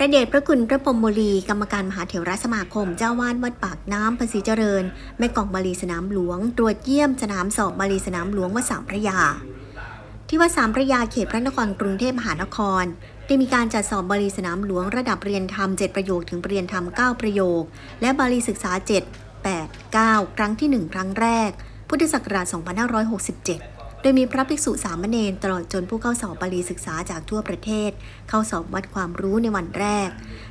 ระเดชพระคุณพระพรมโมลีกรรมการมหาเถรสมาคม เจ้าวาดวัดปากน้ำภาษีเจริญ แม่กองบาลีสนามหลวง ตรวจเยี่ยมสนามสอบบาลีสนามหลวงวัดสามพระยา ที่วัดสามพระยาเขตพระนครกรุงเทพมหานคร ได้มีการจัดสอบบาลีสนามหลวงระดับเรียนธรรม 7 ประโยคถึงเรียนธรรม 9 ประโยค และบาลีศึกษา 7 8 9 ครั้งที่ 1 ครั้งแรก พุทธศักราช 2567 ดยมีพระภิกษุสามเณรตลอดจนผู้เข้าสอบบาลีศึกษาจากทั่วประเทศ เข้าสอบวัดความรู้ในวันแรก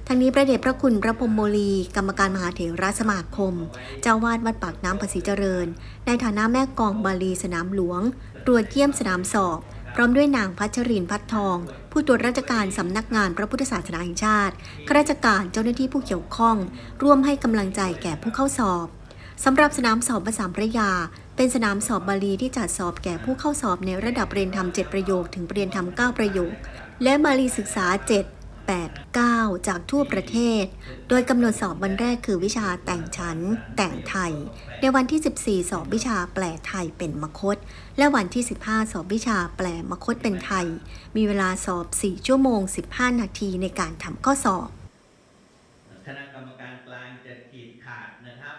ทั้งนี้พระเดชพระคุณพระพรมโมลี กรรมการมหาเถรสมาคม เจ้าวาดวัดปากน้ำภาษีเจริญ ในฐานะแม่กองบาลีสนามหลวง ตรวจเยี่ยมสนามสอบ พร้อมด้วยนางพัชรินพัฒทอง ผู้ตรวจราชการสำนักงานพระพุทธศาสนาแห่งชาติข้าราชการเจ้าหน้าที่ผู้เกี่ยวข้อง ร่วมให้กำลังใจแก่ผู้เข้าสอบ สำหรับสนามสอบภาษาพระยา เป็นสนามสอบบาลีที่จัดสอบแก่ผู้เข้าสอบในระดับเรียนธรรม7ประโยคถึงเรียนธรรม9ประโยค และบาลีศึกษา 7 8 9 จากทั่วประเทศ โดยกำหนดสอบวันแรกคือวิชาแต่งชั้น แต่งไทย ในวันที่ 14 สอบวิชาแปลไทยเป็นมคต และวันที่ 15 สอบวิชาแปลมคตเป็นไทย มีเวลาสอบ 4 ชั่วโมง 15 นาทีในการทำข้อสอบ คณะกรรมการกลางจะขีดขาดนะครับ